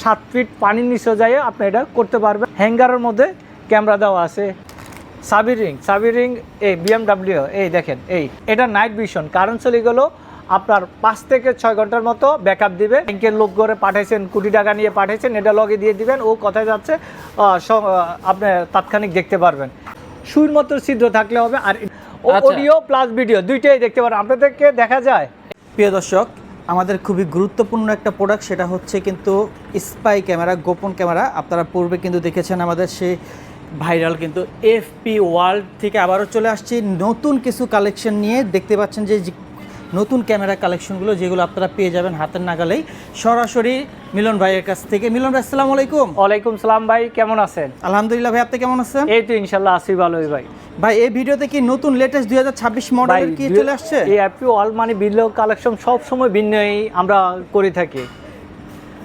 সাত ফিট পানির নিচে যাই আপনি এটা করতে পারবেন। হ্যাঙ্গারের মধ্যে ক্যামেরা দেওয়া আছে। সাবি রিং সাবি রিং এই বিএমডাব্লিউ এই দেখেন এই। এটা নাইট ভিশন কারণ চলে গেলো আপনার পাঁচ থেকে ছয় ঘণ্টার মতো ব্যাকআপ দিবে। ব্যাংকের লোক করে পাঠাইছেন কোটি টাকা নিয়ে পাঠাইছেন এটা লগে দিয়ে দিবেন ও কোথায় যাচ্ছে আপনি তাৎক্ষণিক দেখতে পারবেন। সুর মতো ছিদ্র থাকলে হবে আর। অডিও প্লাস ভিডিও দুইটাই দেখতে পারেন। আপনাদেরকে দেখা যায়। প্রিয় দর্শক আমাদের খুবই গুরুত্বপূর্ণ একটা প্রোডাক্ট সেটা হচ্ছে কিন্তু স্পাই ক্যামেরা গোপন ক্যামেরা আপনারা পূর্বে কিন্তু দেখেছেন আমাদের সেই ভাইরাল কিন্তু এফপি ওয়ার্ল্ড থেকে আবারও চলে আসছি। নতুন কিছু কালেকশন নিয়ে দেখতে পাচ্ছেন যে নতুন ক্যামেরা কালেকশনগুলো যেগুলো আপনারা পেয়ে যাবেন হাতের নাগালেই সরাসরি মিলন ভাইয়ের কাছ থেকে। মিলন ভাই আসসালামু আলাইকুম। ওয়ালাইকুম সালাম ভাই কেমন আছেন? আলহামদুলিল্লাহ ভাই আপনি কেমন আছেন? এই তো ইনশাল্লাহ আসি ভালোই ভাই। ভাই এই ভিডিওতে কি নতুন লেটেস্ট দুই হাজার ছাব্বিশ মডেলের কি চলে আসছে? এই অ্যাপি অল মানি বিল কালেকশন সব সময় ভিন্নই আমরা করে থাকি।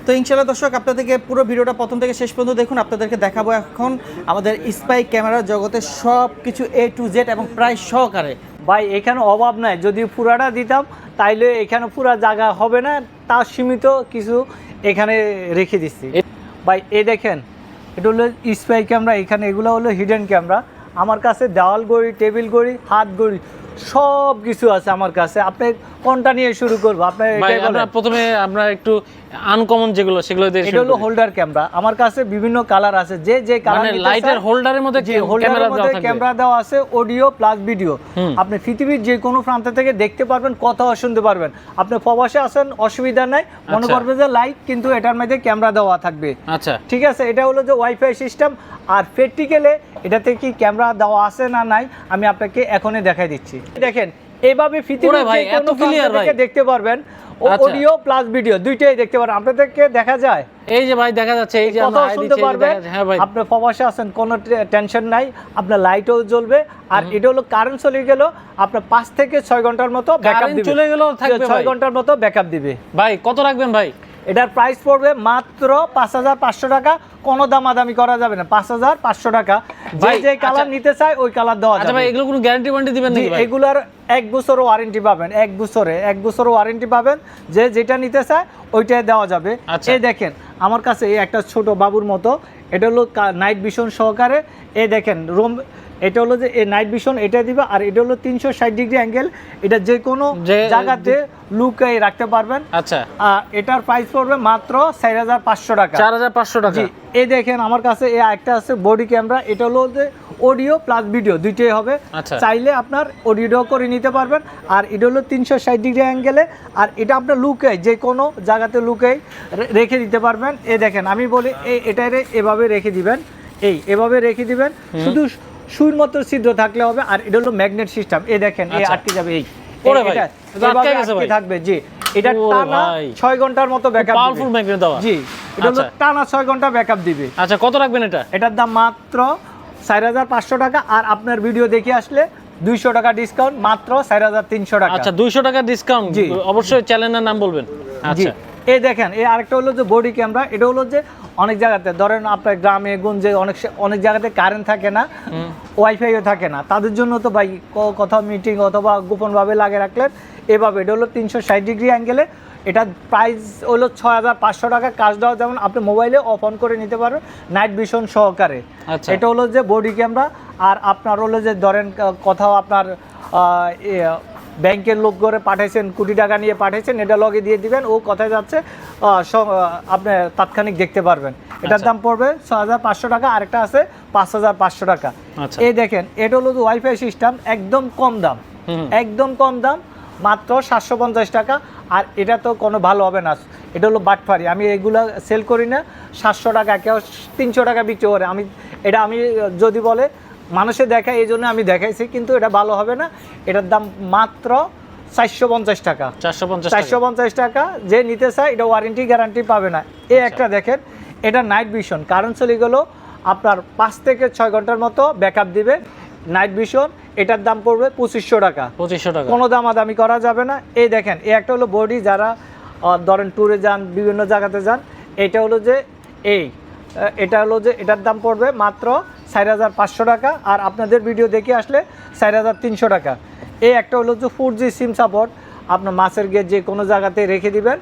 তো ইনশাল্লাহ দর্শক আপনাদেরকে পুরো ভিডিওটা প্রথম থেকে শেষ পর্যন্ত দেখুন আপনাদেরকে দেখাবো এখন আমাদের স্পাই ক্যামেরার জগতের সব কিছু এ টু জেড এবং প্রায় সহকারে ভাই এখানে অভাব নাই। যদি পুরাটা দিতাম তাইলে এখানে পুরা জায়গা হবে না তা সীমিত কিছু এখানে রেখে দিচ্ছি। ভাই এ দেখেন এটা হলো স্পাই ক্যামেরা এখানে এগুলো হলো হিডেন ক্যামেরা আমার কাছে দেওয়াল গড়ি টেবিল গড়ি হাত গড়ি সব কিছু আছে আমার কাছে। আপনি কোনটা নিয়ে শুরু করব? আপনি প্রথমে আমরা একটু আনকমন যেগুলো সেগুলো দিয়ে এটা হলো হোল্ডার ক্যামেরা আমার কাছে বিভিন্ন কালার আছে। যে যে কালার মানে লাইটের হোল্ডারের মধ্যে ক্যামেরা হোল্ডারের দেওয়া মধ্যে ক্যামেরা দেওয়া আছে অডিও প্লাস ভিডিও আপনি পৃথিবীর যে কোনো প্রান্ত থেকে দেখতে পারবেন কথাও শুনতে পারবেন। আপনি প্রবাসে আসেন অসুবিধা নাই। মনে আচ্ছা। করবেন যে লাইট কিন্তু এটার মধ্যে ক্যামেরা দেওয়া থাকবে। আচ্ছা। ঠিক আছে? এটা হলো যে ওয়াইফাই সিস্টেম আর প্র্যাকটিক্যালে এটাতে কি ক্যামেরা দেওয়া আছে না নাই আমি আপনাকে এখনই দেখাই দিচ্ছি। দেখেন এভাবে পৃথিবীর। দেখতে পারবেন। অডিও প্লাস ভিডিও দুইটাই দেখতে পারবেন। আপনাদেরকে দেখা যায়? এই যে ভাই দেখা যাচ্ছে এই যে আয় শুনতে পারবেন। হ্যাঁ ভাই। আপনি প্রবাসে আছেন কোনো টেনশন নাই আপনার লাইটও জ্বলবে আর এটা হলো কারেন্ট চলে গেল আপনার পাঁচ থেকে ছয় ঘণ্টার মতো ব্যাকআপ দিবে। চলে গেলেও থাকবে ছয় ঘণ্টার মতো ব্যাকআপ দিবে। ভাই কত রাখবেন ভাই? এটার প্রাইস পড়বে মাত্র পাঁচ হাজার পাঁচশো টাকা। কোনো দামাদামি করা যাবে না। পাঁচ হাজার পাঁচশো টাকা। যে যে কালার আচ্ছা। নিতে চায় ওই কালার দেওয়া আচ্ছা যাবে। এগুলো কোনো গ্যারান্টি ওয়ারেন্টি দিবেন এগুলার এক বছর ওয়ারেন্টি পাবেন এক বছরে এক বছর ওয়ারেন্টি পাবেন। যে যেটা নিতে চায় ওইটাই দেওয়া যাবে। আচ্ছা। এই দেখেন আমার কাছে এই একটা ছোট বাবুর মতো এটা হলো নাইট ভিশন সহকারে। এই দেখেন রুম এটা হলো যে এই নাইট ভিশন এটা দিবে আর এটা হলো তিনশো ষাট ডিগ্রি অ্যাঙ্গেল এটা যে কোনো জায়গাতে লুকাই রাখতে পারবেন। আচ্ছা। এটার প্রাইস পড়বে মাত্র চার হাজার পাঁচশো টাকা। চার হাজার পাঁচশো টাকা। জি এই দেখেন আমার কাছে এই একটা আছে বডি ক্যামেরা এটা হলো যে অডিও প্লাস ভিডিও দুইটাই হবে। আচ্ছা। চাইলে আপনার অডিও করে নিতে পারবেন। আর এটা হলো তিনশো ষাট ডিগ্রি অ্যাঙ্গেলে আর এটা আপনার লুকাই যে কোনো জায়গাতে লুকাই রেখে দিতে পারবেন। এই দেখেন আমি বলি এই এটারে এভাবে রেখে দিবেন। এই এভাবে রেখে দিবেন। শুধু সুর মতো ছিদ্র থাকলে হবে আর এটা হলো ম্যাগনেট সিস্টেম এই দেখেন এই আচ্ছা। আটকে যাবে এই। থাকবে জি। এটা টানা। ছয় ঘণ্টার মতো ব্যাকআপ পাওয়ারফুল ম্যাগনেট দেওয়া। জি এটা হলো আচ্ছা। টানা ছয় ঘণ্টা ব্যাকআপ দিবে। আচ্ছা কত রাখবেন এটা? এটার দাম মাত্র চার হাজার পাঁচশো টাকা আর আপনার ভিডিও দেখে আসলে দুইশো টাকা ডিসকাউন্ট মাত্র চার হাজার তিনশো টাকা। আচ্ছা দুইশো টাকা ডিসকাউন্ট জি। অবশ্যই চ্যানেলের নাম বলবেন। আচ্ছা। এই দেখেন এই আরেকটা হলো যে বডি ক্যামেরা এটা হলো যে অনেক জায়গাতে ধরেন আপনার গ্রামে গঞ্জে অনেক অনেক জায়গাতে কারেন্ট থাকে না ওয়াইফাইও থাকে না। তাদের জন্য তো ভাই ক- কোথাও মিটিং অথবা গোপনভাবে লাগে রাখলেন এভাবে এটা হলো তিনশো ষাট ডিগ্রি অ্যাঙ্গেলে এটার প্রাইস হলো ছ হাজার পাঁচশো টাকা। কাজ দেওয়া যেমন আপনি মোবাইলে অফ অন করে নিতে পারবেন নাইট ভিশন সহকারে। আচ্ছা। এটা হলো যে বডি ক্যামেরা আর আপনার হলো যে ধরেন কোথাও আপনার ব্যাংকের লোক করে পাঠাইছেন কোটি টাকা নিয়ে পাঠাইছেন এটা লগে দিয়ে দিবেন ও কোথায় যাচ্ছে আপনি তাৎক্ষণিক দেখতে পারবেন। এটার আচ্ছা। দাম পড়বে ছ হাজার পাঁচশো টাকা আরেকটা আছে পাঁচ হাজার পাঁচশো টাকা। আচ্ছা। এই দেখেন এটা হলো ওয়াইফাই সিস্টেম একদম কম দাম। একদম কম দাম মাত্র সাতশো পঞ্চাশ টাকা আর এটা তো কোনো ভালো হবে না। এটা হলো বাটফারি আমি এগুলো সেল করি না সাতশো টাকা কেউ তিনশো টাকা বিক্রি করে। আমি এটা আমি যদি বলে মানুষে দেখায় এই জন্য আমি দেখাইছি কিন্তু এটা ভালো হবে না। এটার দাম মাত্র চারশো পঞ্চাশ টাকা। চারশো পঞ্চাশ চারশো পঞ্চাশ টাকা যে নিতে চায় এটা ওয়ারেন্টি গ্যারান্টি পাবে না। এই আচ্ছা। একটা দেখেন এটা নাইট ভিশন কারণ চলে গেলো আপনার পাঁচ থেকে ছয় ঘণ্টার মতো ব্যাকআপ দিবে। নাইট ভিশন এটার দাম পড়বে পঁচিশশো টাকা। পঁচিশশো টাকা। কোনো দামাদামি করা যাবে না। এই দেখেন এই একটা হলো বডি যারা ধরেন ট্যুরে যান বিভিন্ন জায়গাতে যান এটা হলো যে এই এটা হলো যে এটার দাম পড়বে মাত্র চার হাজার পাঁচশো টাকা আর আপনাদের ভিডিও দেখে আসলে চার হাজার তিনশো টাকা। এই একটা হলো যে ফোর জি সিম সাপোর্ট আপনার মাছের গেট যে কোনো জায়গাতে রেখে দিবেন।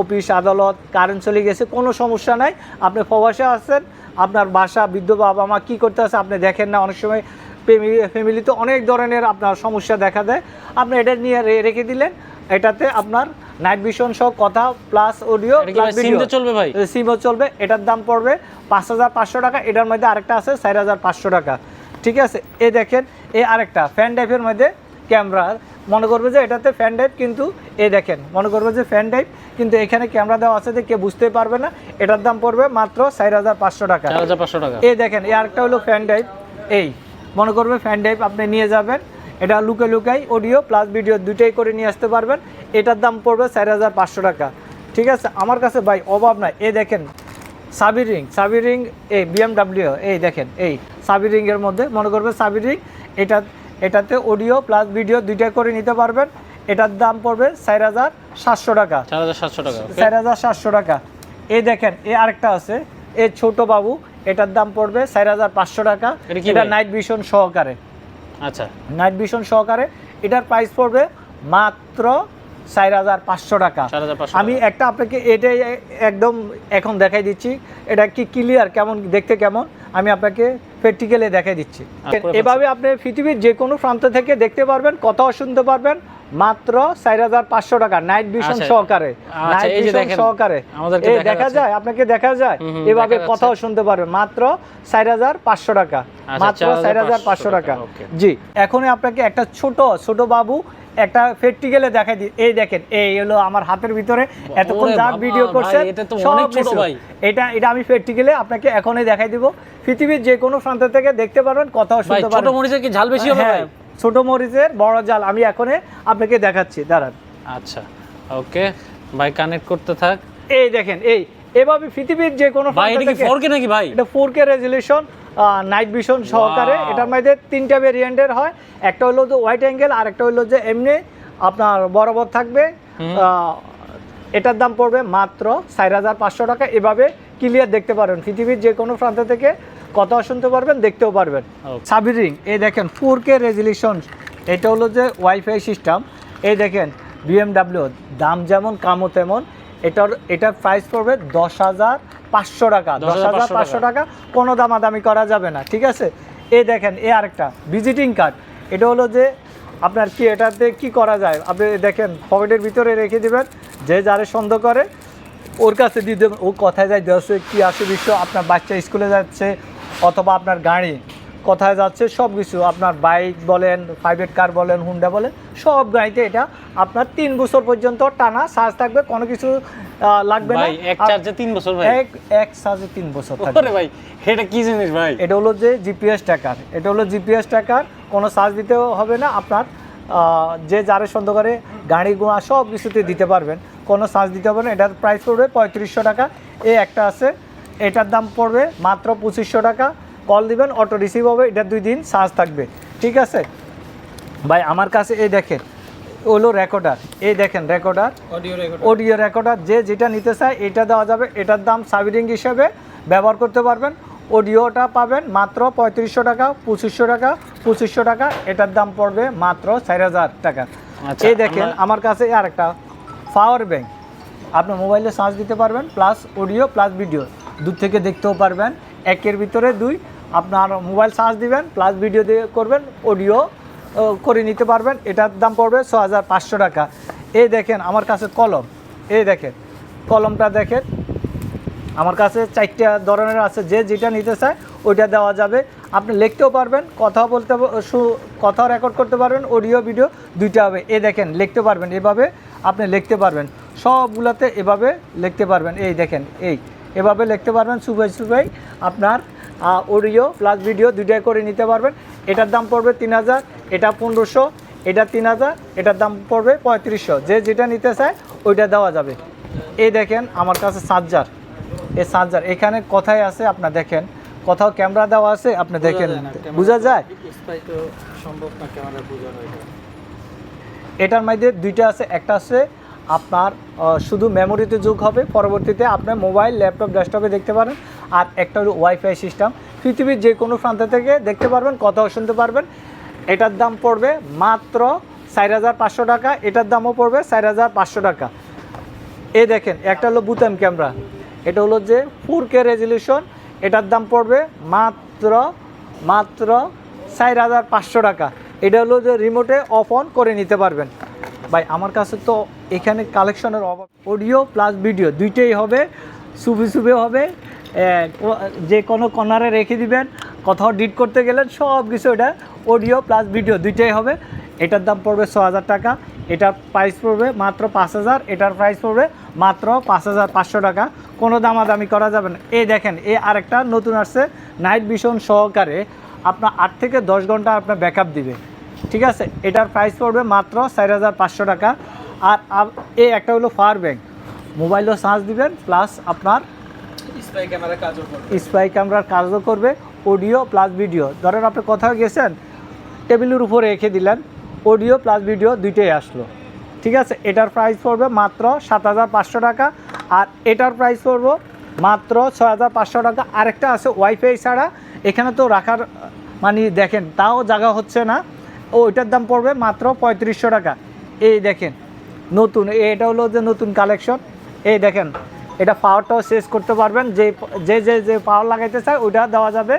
অফিস আদালত কারেন্ট চলে গেছে, কোনো সমস্যা নাই। আপনি প্রবাসে আছেন, আপনার বাসা, বৃদ্ধ বাবা মা কী করতে আছে আপনি দেখেন না। অনেক সময় ফ্যামিলি ফ্যামিলিতে অনেক ধরনের আপনার সমস্যা দেখা দেয়। আপনি এটা নিয়ে রেখে দিলেন, এটাতে আপনার নাইট ভিশন সহ কথা প্লাস অডিও ভাই চলবে ভাই? সিমও চলবে এটার দাম পড়বে পাঁচ হাজার পাঁচশো টাকা এটার মধ্যে আরেকটা আছে চার হাজার পাঁচশো টাকা। ঠিক আছে এ দেখেন এ আরেকটা ফ্যান টাইপের মধ্যে ক্যামেরা মনে করবে যে এটাতে ফ্যান টাইপ কিন্তু এ দেখেন মনে করবে যে ফ্যান টাইপ কিন্তু এখানে ক্যামেরা দেওয়া আছে যে কেউ বুঝতে পারবে না এটার দাম পড়বে মাত্র চার হাজার পাঁচশো টাকা। চার হাজার পাঁচশো টাকা। এই দেখেন এই আরেকটা হলো ফ্যান টাইপ এই মনে করবে ফ্যান টাইপ আপনি নিয়ে যাবেন এটা লুকে লুকাই অডিও প্লাস ভিডিও দুটোই করে নিয়ে আসতে পারবেন। এটার দাম পড়বে চার হাজার পাঁচশো টাকা। ঠিক আছে? আমার কাছে ভাই অভাব নাই। এ দেখেন সাবির সাবির এই বিএমডাব্লিউ এই দেখেন এই সাবির রিংয়ের মধ্যে মনে করবে সাবির রিং। এটা এটাতে অডিও প্লাস ভিডিও দুইটাই করে নিতে পারবেন। এটার দাম পড়বে চার হাজার সাতশো টাকা। চার হাজার সাতশো টাকা okay? চার হাজার সাতশো টাকা। এই দেখেন এ আরেকটা আছে এ ছোট বাবু এটার দাম পড়বে চার হাজার পাঁচশো টাকা। এটা? নাইট ভিশন সহকারে। আচ্ছা। নাইট ভিশন সহকারে। এটার প্রাইস পড়বে মাত্র চার হাজার পাঁচশো টাকা। আমি একটা আপনাকে এটাই একদম এখন দেখাই দিচ্ছি। এটা কি ক্লিয়ার কেমন দেখতে কেমন? আমি আপনাকে প্র্যাকটিক্যালে দেখাই দিচ্ছি। এভাবে আপনি পৃথিবীর যে কোনো প্রান্ত থেকে দেখতে পারবেন কথাও শুনতে পারবেন মাত্র চার হাজার পাঁচশো টাকা। নাইট ভিশন আচ্ছা। সহকারে। আচ্ছা, নাইট ভিশন সহকারে। এই দেখা যায়? আপনাকে দেখা যায়? এভাবে কথাও শুনতে পারবেন। মাত্র চার হাজার পাঁচশো টাকা। আচ্ছা, মাত্র চার হাজার পাঁচশো টাকা জি এখনই আপনাকে একটা ছোট ছোট বাবু একটা প্র্যাকটিক্যালে দেখাই দিই এই দেখেন এই হলো আমার হাতের ভিতরে। এতক্ষণ যা ভিডিও করছে সব অনেক কিছু। এটা এটা আমি প্র্যাকটিক্যালে আপনাকে এখনই দেখাই দিব। পৃথিবীর যে কোনো প্রান্ত থেকে দেখতে পারবেন কথাও শুনতে ছোট পারবেন। কি ঝাল বেশি হবে হ্যাঁ। ছোট মরিচের বড় জাল আমি এখনই আপনাকে দেখাচ্ছি দাঁড়ান। আচ্ছা ওকে ভাই কানেক্ট করতে থাক। এই দেখেন এই এভাবে পৃথিবীর যে কোনো ভাই এটা কি থেকে- ফোর কে নাকি ভাই? এটা four K resolution night vision সহকারে। এটার মধ্যে তিনটা ভেরিয়েন্টের হয়। একটা হলো যে হোয়াইট অ্যাঙ্গেল আর একটা হলো যে এমনি আপনার বরাবর থাকবে। এটার দাম পড়বে মাত্র চার হাজার পাঁচশো টাকা। এভাবে ক্লিয়ার দেখতে পারেন পৃথিবীর যে কোনো প্রান্ত থেকে কথাও শুনতে পারবেন দেখতেও পারবেন. সাবির রিং এই দেখেন ফোর কে রেজলিউশন এটা হলো যে ওয়াইফাই সিস্টেম এই দেখেন বিএমডাব্লিউ দাম যেমন কামও তেমন এটার এটার প্রাইস পড়বে দশ হাজার পাঁচশো টাকা দশ হাজার পাঁচশো টাকা কোনো দামাদামি করা যাবে না ঠিক আছে? এই দেখেন এ আরেকটা ভিজিটিং কার্ড এটা হলো যে আপনার কি এটাতে কি করা যায়? আপনি দেখেন পকেটের ভিতরে রেখে দিবেন যে যারে সন্দেহ করে ওর কাছে দিয়ে দেবেন ও কথায় যায় দেশে কি আসে বিশ্ব আপনার বাচ্চা স্কুলে যাচ্ছে অথবা আপনার গাড়ি কোথায় যাচ্ছে সব কিছু আপনার বাইক বলেন প্রাইভেট কার বলেন হুন্ডা বলেন সব গাড়িতে এটা আপনার তিন বছর পর্যন্ত টানা চার্জ থাকবে কোনো কিছু লাগবে না। এক চার্জে তিন বছর ভাই। এক এক চার্জে তিন বছর থাকবে। ভাই এটা কি জিনিস ভাই? এটা হলো যে জিপিএস ট্র্যাকার এটা হলো জিপিএস ট্র্যাকার কোনো চার্জ দিতেও হবে না আপনার যে যারে সন্দেহ করে গাড়ি গোড়া সব কিছুতে দিতে পারবেন। কোনো চার্জ দিতে হবে না এটার প্রাইস পড়বে পঁয়ত্রিশশো টাকা। এই একটা আছে এটার দাম পড়বে মাত্র পঁচিশশো টাকা। কল দিবেন অটো রিসিভ হবে এটা দুই দিন চার্জ থাকবে। ঠিক আছে? ভাই আমার কাছে এই দেখেন হলো রেকর্ডার এই দেখেন রেকর্ডার অডিও রেকর্ডার যে যেটা নিতে চায় এটা দেওয়া যাবে। এটার দাম সাবিরিং হিসেবে ব্যবহার করতে পারবেন। অডিওটা পাবেন মাত্র পঁয়ত্রিশশো টাকা পঁচিশশো টাকা পঁচিশশো টাকা। এটার দাম পড়বে মাত্র চার হাজার টাকা। আচ্ছা, এই দেখেন আমার কাছে আর একটা পাওয়ার ব্যাংক আপনি মোবাইলে চার্জ দিতে পারবেন প্লাস অডিও প্লাস ভিডিও দূর থেকে দেখতেও পারবেন। একের ভিতরে দুই, আপনার মোবাইল চার্জ দিবেন প্লাস ভিডিও দিয়ে করবেন অডিও করে নিতে পারবেন। এটার দাম পড়বে ছ হাজার পাঁচশো টাকা। এই দেখেন, আমার কাছে কলম। এই দেখেন, কলমটা দেখেন। আমার কাছে চারটা ধরনের আছে। যে যেটা নিতে চায়, ওইটা দেওয়া যাবে। আপনি লিখতেও পারবেন, কথা বলতে কথা রেকর্ড করতে পারবেন অডিও ভিডিও দুইটা হবে। এ দেখেন, লিখতে পারবেন। এভাবে আপনি লিখতে পারবেন। সবগুলোতে এভাবে লিখতে পারবেন। এই দেখেন, এই। এভাবে লিখতে পারবেন সুবাই সুবাই আপনার অডিও প্লাস ভিডিও দুইটাই করে নিতে পারবেন। এটার দাম পড়বে তিন হাজার এটা পনেরোশো এটা তিন হাজার এটার দাম পড়বে পঁয়ত্রিশশো। যে যেটা নিতে চায় ওইটা দেওয়া যাবে। এই দেখেন আমার কাছে চার্জার এই চার্জার এখানে কথাই আছে আপনার দেখেন। কোথাও ক্যামেরা দেওয়া আছে আপনি দেখেন। বোঝা যায়? সম্ভব না ক্যামেরা বোঝানো এটা এটার মধ্যে দুইটা আছে একটা আছে আপনার শুধু মেমোরিতে যোগ হবে, পরবর্তীতে আপনার মোবাইল ল্যাপটপ ডেস্কটপে দেখতে পারেন। আর একটা হলো ওয়াইফাই সিস্টেম পৃথিবীর যে কোনো প্রান্ত থেকে দেখতে পারবেন, কথাও শুনতে পারবেন। এটার দাম পড়বে মাত্র চার হাজার পাঁচশো টাকা। এটার দামও পড়বে চার হাজার পাঁচশো টাকা। এ দেখেন, একটা হলো বুতাম ক্যামেরা। এটা হলো যে ফোর কে রেজলিউশন এটার দাম পড়বে মাত্র মাত্র চার হাজার পাঁচশো টাকা। এটা হলো যে রিমোটে অফ অন করে নিতে পারবেন। ভাই, আমার কাছে তো এখানে কালেকশনের অভাব। অডিও প্লাস ভিডিও দুইটাই হবে সুবি সুবি হবে যে কোনো কর্নারে রেখে দিবেন, কোথাও ডিট করতে গেলেন, সব কিছু এটা অডিও প্লাস ভিডিও দুইটাই হবে। এটার দাম পড়বে ছ হাজার টাকা, এটার প্রাইস পড়বে মাত্র পাঁচ হাজার, এটার প্রাইস পড়বে মাত্র পাঁচ হাজার পাঁচশো টাকা। কোনো দামাদামি করা যাবে না। এই দেখেন, এ আরেকটা নতুন আসছে নাইট ভিশন সহকারে। আপনার আট থেকে দশ ঘণ্টা আপনার ব্যাকআপ দিবে। ঠিক আছে? এটার প্রাইস পড়বে মাত্র চার হাজার পাঁচশো টাকা। আর এই একটা হলো পাওয়ার ব্যাংক মোবাইলও চার্জ দিবেন প্লাস আপনার স্পাই ক্যামেরা কাজও করবে। স্পাই ক্যামেরার কাজও করবে অডিও প্লাস ভিডিও ধরেন আপনি কোথাও গেছেন টেবিলের উপরে রেখে দিলেন অডিও প্লাস ভিডিও দুইটাই আসলো। ঠিক আছে? এটার প্রাইস পড়বে মাত্র সাত হাজার পাঁচশো টাকা। আর এটার প্রাইস পড়বে মাত্র ছয় হাজার পাঁচশো টাকা। আরেকটা আছে ওয়াইফাই ছাড়া। এখানে তো রাখার মানে দেখেন তাও জায়গা হচ্ছে না। ও ওইটার দাম পড়বে মাত্র পঁয়ত্রিশশো টাকা। এই দেখেন নতুন এটা হলো যে নতুন কালেকশন এই দেখেন এটা পাওয়ারটাও শেষ করতে পারবেন যে যে যে যে পাওয়ার লাগাইতে চায় ওইটা দেওয়া যাবে।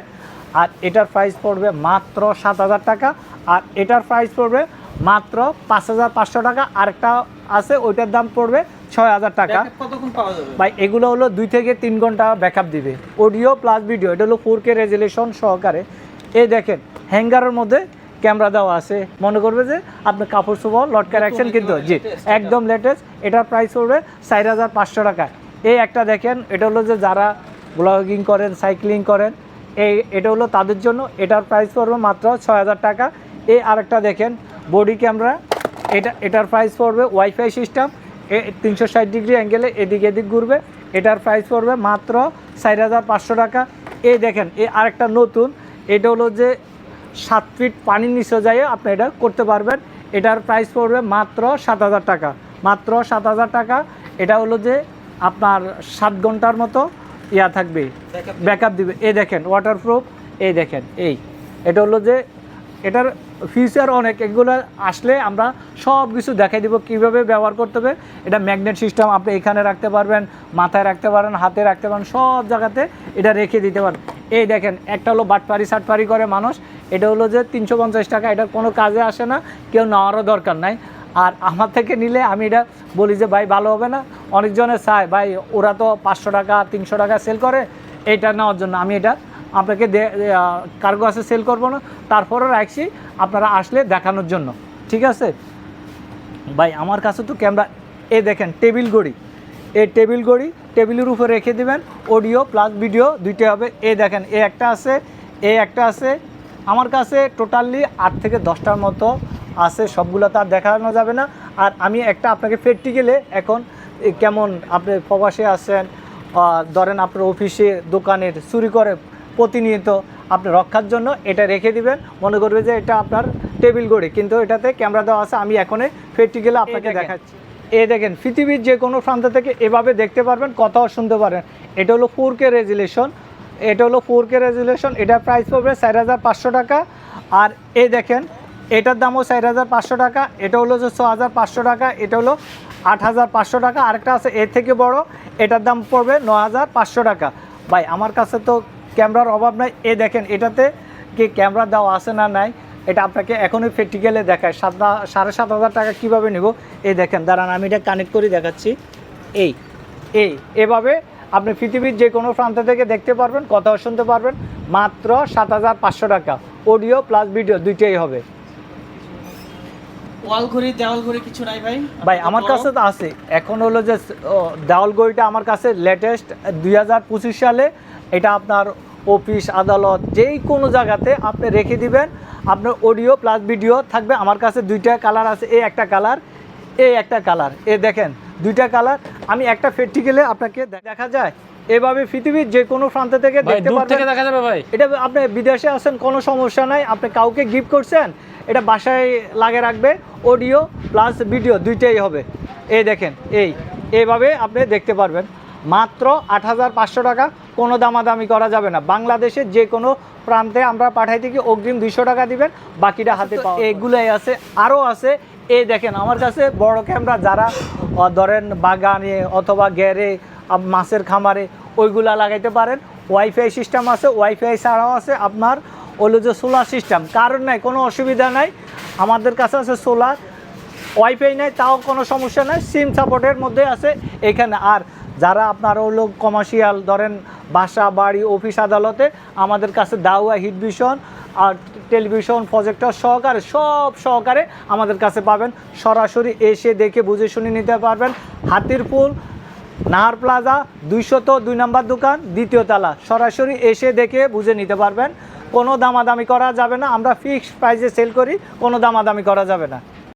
আর এটার প্রাইস পড়বে মাত্র সাত হাজার টাকা। আর এটার প্রাইস পড়বে মাত্র পাঁচ হাজার পাঁচশো টাকা। আরেকটা আছে ওইটার দাম পড়বে ছয় হাজার টাকা। ভাই এগুলো হলো দুই থেকে তিন ঘণ্টা ব্যাকআপ দিবে। অডিও প্লাস ভিডিও এটা হলো ফোর কে রেজুলেশন সহকারে। এই দেখেন হ্যাঙ্গারের মধ্যে ক্যামেরা দেওয়া আছে। মনে করবে যে আপনি কাপড় চোপড় লটকার অ্যাকশন কিন্তু জি একদম লেটেস্ট এটার প্রাইস পড়বে চার হাজার পাঁচশো টাকা। এই একটা দেখেন এটা হলো যে যারা ব্লগিং করেন সাইক্লিং করেন এই এটা হলো তাদের জন্য। এটার প্রাইস পড়বে মাত্র ছয় হাজার টাকা। এই আরেকটা দেখেন বডি ক্যামেরা এটা এটার প্রাইস পড়বে ওয়াইফাই সিস্টেম এ তিনশো ষাট ডিগ্রি অ্যাঙ্গেলে এদিক এদিক ঘুরবে। এটার প্রাইস পড়বে মাত্র চার হাজার পাঁচশো টাকা। এই দেখেন এই আরেকটা নতুন এটা হলো যে সাত ফিট পানির নিচে যাইয়ে আপনি এটা করতে পারবেন। এটার প্রাইস পড়বে মাত্র সাত হাজার টাকা। মাত্র সাত হাজার টাকা। এটা হলো যে আপনার সাত ঘণ্টার মতো ইয়া থাকবে। ব্যাকআপ দিবে। এই দেখেন ওয়াটারপ্রুফ এই দেখেন এই। এটা হলো যে এটার ফিউচার অনেক। এগুলো আসলে আমরা সব কিছু দেখাই দিব কীভাবে ব্যবহার করতে হবে। এটা ম্যাগনেট সিস্টেম আপনি এখানে রাখতে পারবেন মাথায় রাখতে পারেন হাতে রাখতে পারেন সব জায়গাতে এটা রেখে দিতে পারেন। এই দেখেন একটা হলো বাটপারি সাটপারি করে মানুষ। এটা হলো যে তিনশো পঞ্চাশ টাকা, এটা কোনো কাজে আসে না, কেউ নেওয়ারও দরকার নাই। আর আমার থেকে নিলে আমি এটা বলি যে, ভাই, ভালো হবে না? অনেকজনে চায়, ভাই, ওরা তো পাঁচশো টাকা, তিনশো টাকা সেল করে, এটা নেওয়ার জন্য আমি এটা আপনাকে কার্গো আছে সেল করব না। তারপরও রাখছি, আপনারা আসলে দেখানোর জন্য। ঠিক আছে? ভাই, আমার কাছে তো ক্যামেরা এ দেখেন, টেবিল গড়ি এই টেবিল গড়ি টেবিলের উপরে রেখে দিবেন অডিও প্লাস ভিডিও দুইটা হবে। এ দেখেন, এ একটা আছে, এ একটা আছে আমার কাছে টোটালি আট থেকে দশটার মতো আছে সবগুলো তার দেখানো যাবে না। আর আমি একটা আপনাকে ফেরটি গেলে এখন কেমন আপনি প্রবাসে আছেন ধরেন আপনার অফিসে দোকানের চুরি করে প্রতিনিয়ত আপনি রক্ষার জন্য এটা রেখে দিবেন। মনে করবে যে এটা আপনার টেবিল ঘড়ি কিন্তু এটাতে ক্যামেরা দেওয়া আছে আমি এখনই ফেরটি গেলে আপনাকে দেখাচ্ছি। এ দেখেন পৃথিবীর যে কোনো প্রান্ত থেকে এভাবে দেখতে পারবেন কথাও শুনতে পারেন এটা হলো ফোর কে রেজুলেশন এটা হলো ফোর কে রেজুলেশন এটার প্রাইস পড়বে চার হাজার পাঁচশো টাকা। আর এই দেখেন, এটার দামও চার হাজার পাঁচশো টাকা, এটা হলো যে ছ হাজার পাঁচশো টাকা, এটা হলো আট হাজার পাঁচশো টাকা। আরেকটা আছে, এর থেকে বড়, এটার দাম পড়বে ন হাজার পাঁচশো টাকা। ভাই, আমার কাছে তো ক্যামেরার অভাব নাই। এ দেখেন, এটাতে কি ক্যামেরা দেওয়া আছে না নাই, এটা আপনাকে এখনই প্র্যাকটিক্যালে দেখায়। সাত সাড়ে সাত হাজার টাকা কীভাবে নেব? এই দেখেন, দাঁড়ান, আমি এটা কানেক্ট করে দেখাচ্ছি। এই এই, এভাবে আপনি পৃথিবীর যে কোনো প্রান্ত থেকে দেখতে পারবেন কথাও শুনতে পারবেন। মাত্র সাত হাজার পাঁচশো টাকা। অডিও প্লাস ভিডিও দুইটাই হবে। ওয়াল ঘড়ি কিছু নাই ভাই? ভাই আমার কাছে তো আছে। এখন হলো যে ও, দেওয়াল গড়িটা আমার কাছে লেটেস্ট দুই হাজার পঁচিশ সালে। এটা আপনার অফিস আদালত যেই কোনো জায়গাতে আপনি রেখে দিবেন। আপনার অডিও প্লাস ভিডিও থাকবে। আমার কাছে দুইটা কালার আছে। এই একটা কালার এই একটা কালার এ দেখেন দুইটা কালার। আমি একটা ফেরটি গেলে আপনাকে দেখা যায়। এভাবে পৃথিবীর যে কোনো প্রান্ত থেকে দেখতে পারবেন। দেখা যাবে ভাই। এটা আপনি বিদেশে আছেন কোনো সমস্যা নাই। আপনি কাউকে গিফট করছেন এটা বাসায় লাগে রাখবে। অডিও প্লাস ভিডিও দুইটাই হবে। এই দেখেন এই। এইভাবে আপনি দেখতে পারবেন। মাত্র আট হাজার পাঁচশো টাকা কোনো দামাদামি করা যাবে না। বাংলাদেশের যে কোনো প্রান্তে আমরা পাঠাই থেকে অগ্রিম দুইশো টাকা দিবেন বাকিটা হাতে পাওয়া এগুলোই আছে আরও আছে। এই দেখেন আমার কাছে বড় ক্যামেরা যারা ধরেন বাগানে অথবা গ্যারে মাছের খামারে ওইগুলা লাগাইতে পারেন। ওয়াইফাই সিস্টেম আছে ওয়াইফাই ছাড়াও আছে আপনার হলো যে সোলার সিস্টেম কারণ নাই, কোনো অসুবিধা নাই। আমাদের কাছে আছে সোলার ওয়াইফাই নাই, তাও কোনো সমস্যা নাই। সিম সাপোর্টের মধ্যে আছে এখানে। আর যারা আপনার হলো কমার্শিয়াল ধরেন বাসা, বাড়ি অফিস আদালতে, আমাদের কাছে দাওয়া হিটভিশন আর টেলিভিশন প্রজেক্টর সহকারে, সব সহকারে আমাদের কাছে পাবেন। সরাসরি এসে দেখে বুঝে শুনে নিতে পারবেন। হাতির পুল নাহার প্লাজা, দুইশত দুই নম্বর দোকান, দ্বিতীয় তালা। সরাসরি এসে দেখে বুঝে নিতে পারবেন। কোনো দামাদামি করা যাবে না। আমরা ফিক্সড প্রাইসে সেল করি, কোনো দামাদামি করা যাবে না।